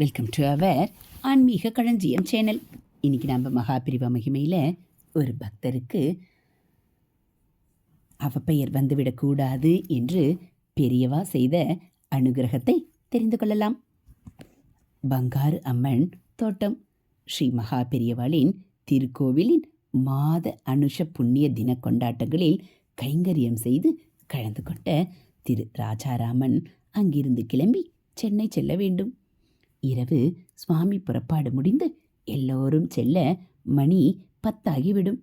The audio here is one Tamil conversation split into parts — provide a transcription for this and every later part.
வெல்கம் டு அவர் ஆன்மீக களஞ்சியம் சேனல் இன்றைக்கி நம்ம மகாபிரிவ மகிமையில் ஒரு பக்தருக்கு அவ பெயர் வந்துவிடக்கூடாது என்று பெரியவா செய்த அனுகிரகத்தை தெரிந்து கொள்ளலாம். பங்காரு அம்மன் தோட்டம். ஸ்ரீ மகா பெரியவாளின் திருக்கோவிலின் மாத அனுஷ புண்ணிய தின கொண்டாட்டங்களில் கைங்கரியம் செய்து கலந்து கொண்ட திரு ராஜாராமன் அங்கிருந்து கிளம்பி சென்னை செல்ல வேண்டும். இரவு சுவாமி புறப்பாடு முடிந்து எல்லோரும் செல்ல மணி பத்தாகிவிடும்.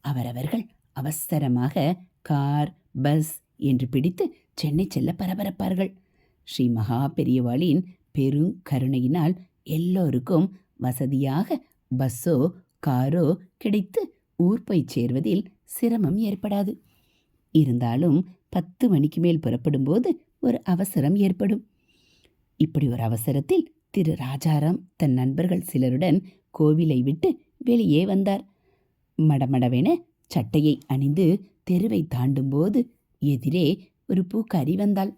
அவரவர்கள் அவசரமாக கார் பஸ் என்று பிடித்து சென்னை செல்ல பரபரப்பார்கள். ஸ்ரீ மகா பெரியவாளின் பெரும் கருணையினால் எல்லோருக்கும் வசதியாக பஸ்ஸோ காரோ கிடைத்து ஊர் போய் சேர்வதில் சிரமம் ஏற்படாது. இருந்தாலும் பத்து மணிக்கு மேல் புறப்படும்போது ஒரு அவசரம் ஏற்படும். இப்படி ஒரு அவசரத்தில் திரு ராஜாராம் தன் நண்பர்கள் சிலருடன் கோவிலை விட்டு வெளியே வந்தார். மடமடவென சட்டையை அணிந்து தெருவை தாண்டும்போது எதிரே ஒரு பூக்காரி வந்தாள்.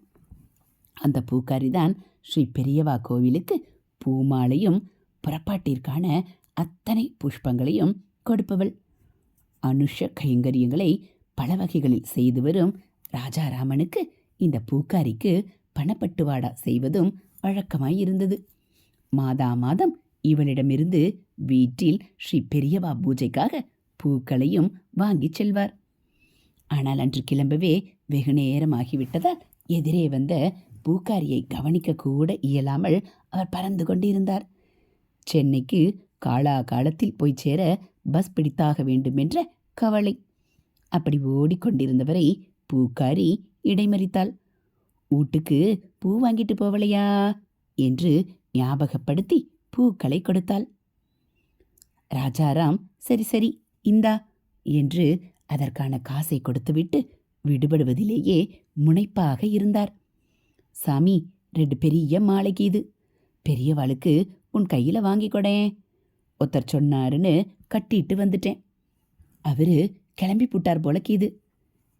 அந்த பூக்காரி தான் ஸ்ரீ பெரியவா கோவிலுக்கு பூமாலையும் புறப்பாட்டிற்கான அத்தனை புஷ்பங்களையும் கொடுப்பவள். அனுஷ கைங்கரியங்களை பல வகைகளில் செய்து வரும் ராஜாராமனுக்கு இந்த பூக்காரிக்கு பணப்பட்டுவாடா செய்வதும் வழக்கமாயிருந்தது. மாதா மாதம் இவனிடமிருந்து வீட்டில் ஸ்ரீ பெரியவா பூஜைக்காக பூக்களையும் வாங்கிச் செல்வார். ஆனால் அன்று கிளம்பவே வெகு நேரமாகிவிட்டதால் எதிரே வந்த பூக்காரியை கவனிக்க கூட இயலாமல் அவர் பறந்து கொண்டிருந்தார். சென்னைக்கு காலா காலத்தில் போய் சேர பஸ் பிடித்தாக வேண்டுமென்ற கவலை. அப்படி ஓடிக்கொண்டிருந்தவரை பூக்காரி இடைமறித்தாள். வீட்டுக்கு பூ வாங்கிட்டு போவலையா என்று ஞாபகப்படுத்தி பூக்களை கொடுத்தாள். ராஜாராம் சரி சரி இந்தா என்று அதற்கான காசை கொடுத்துவிட்டு விடுபடுவதிலேயே முனைப்பாக இருந்தார். சாமி ரெண்டு பெரிய மாலைக்கு இது பெரியவாளுக்கு உன் கையில் வாங்கி கொடேன். ஒருத்தர் சொன்னாருன்னு கட்டிட்டு வந்துட்டேன். அவரு கிளம்பி புட்டார் போலக்கு இது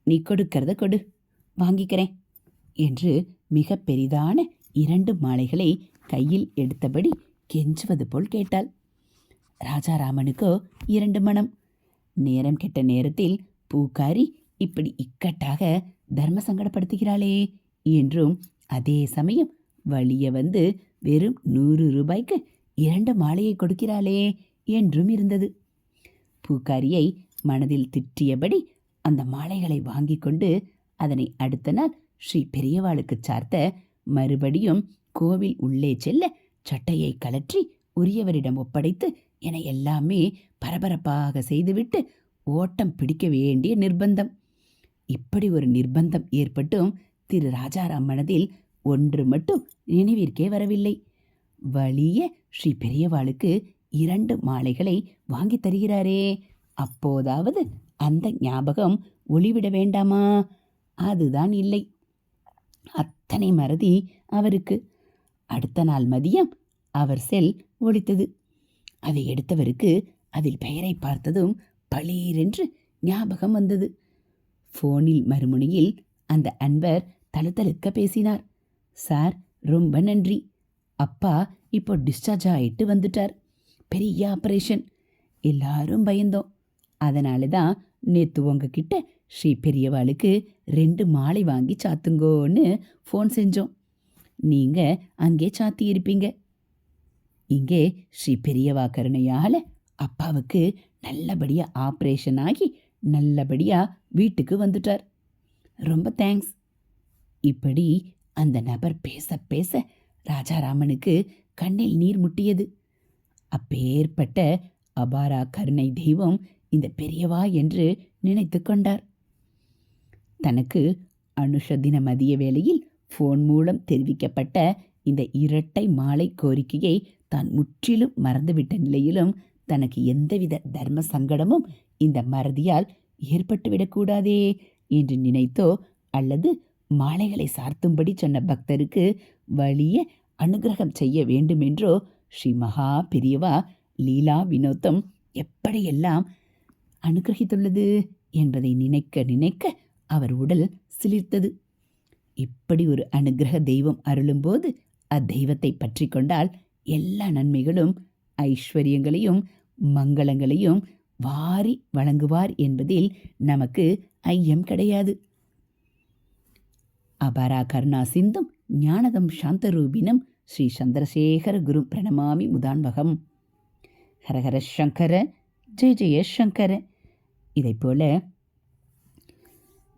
நீ கொடுக்கறத கொடு. வாங்கிக்கிறேன் என்று மிக பெரிதான இரண்டு மாலைகளை கையில் எடுத்தபடி கெஞ்சுவது போல் கேட்டாள். ராஜாராமனுக்கோ இரண்டு மனம். நேரம் கெட்ட நேரத்தில் பூக்காரி இப்படி இக்கட்டாக தர்ம சங்கடப்படுத்துகிறாளே என்றும் அதே சமயம் வழிய வந்து வெறும் நூறு ரூபாய்க்கு இரண்டு மாலையை கொடுக்கிறாளே என்றும் இருந்தது. பூக்காரியை மனதில் திட்டியபடி அந்த மாலைகளை வாங்கி கொண்டு அதனை அடுத்த நாள் ஸ்ரீ பெரியவாளுக்கு சார்த்த மறுபடியும் கோவில் உள்ளே செல்ல சட்டையை கலற்றி உரியவரிடம் ஒப்படைத்து என எல்லாமே பரபரப்பாக செய்துவிட்டு ஓட்டம் பிடிக்க வேண்டிய நிர்பந்தம். இப்படி ஒரு நிர்பந்தம் ஏற்பட்டும் திரு ராஜாராம் மனதில் ஒன்று மட்டும் நினைவிற்கே வரவில்லை. வலிய ஸ்ரீ பெரியவாளுக்கு இரண்டு மாலைகளை வாங்கி தருகிறாரே அப்போதாவது அந்த ஞாபகம் ஒளிவிட வேண்டாமா? அதுதான் இல்லை. அத்தனை மறதி அவருக்கு. அடுத்த நாள் மதியம் அவர் செல் ஒழித்தது அதை எடுத்தவருக்கு அதில் பெயரை பார்த்ததும் பளீரென்று ஞாபகம் வந்தது. ஃபோனில் மறுமுனையில் அந்த அன்பர் தழுத்தழுக்க பேசினார். சார் ரொம்ப நன்றி. அப்பா இப்போ டிஸ்சார்ஜ் ஆகிட்டு வந்துட்டார். பெரிய ஆப்ரேஷன். எல்லாரும் பயந்தோம். அதனால தான் நேற்று உங்ககிட்ட ஸ்ரீ பெரியவாளுக்கு ரெண்டு மாலை வாங்கி சாத்துங்கோன்னு ஃபோன் செஞ்சோம். நீங்கள் அங்கே சாத்தி இருப்பீங்க. இங்கே ஸ்ரீ பெரியவா கருணையால அப்பாவுக்கு நல்லபடியா ஆப்ரேஷன் ஆகி நல்லபடியா வீட்டுக்கு வந்துட்டார். ரொம்ப தேங்க்ஸ் இப்படி அந்த நபர் பேச பேச ராஜாராமனுக்கு கண்ணில் நீர் முட்டியது. அப்பேற்பட்ட அபாரா கருணை தெய்வம் இந்த பெரியவா என்று நினைத்து கொண்டார். தனக்கு அனுஷ தின மதிய வேளையில் ஃபோன் மூலம் தெரிவிக்கப்பட்ட இந்த இரட்டை மாலை கோரிக்கையை தான் முற்றிலும் மறந்துவிட்ட நிலையிலும் தனக்கு எந்தவித தர்ம சங்கடமும் இந்த மறதியால் ஏற்பட்டுவிடக்கூடாதே என்று நினைத்தோ அல்லது மாலைகளை சார்த்தும்படி சொன்ன பக்தருக்கு வலிய அனுகிரகம் செய்ய வேண்டுமென்றோ ஸ்ரீ மகா பெரியவா லீலா வினோத்தம் எப்படியெல்லாம் அனுகிரகித்துள்ளது என்பதை நினைக்க நினைக்க அவர் உடல் சிலிர்த்தது. இப்படி ஒரு அனுகிரக தெய்வம் அருளும்போது அத்தெய்வத்தை பற்றி கொண்டால் எல்லா நன்மைகளும் ஐஸ்வர்யங்களையும் மங்களங்களையும் வாரி வழங்குவார் என்பதில் நமக்கு ஐயம் கிடையாது. அபாரா கர்ணா சிந்தும் ஞானதம் சாந்தரூபினம் ஸ்ரீ சந்திரசேகர குரு பிரணமாமி முதான்வகம் ஹரஹர சங்கர ஜெய ஜெய சங்கர. இதைப்போல போல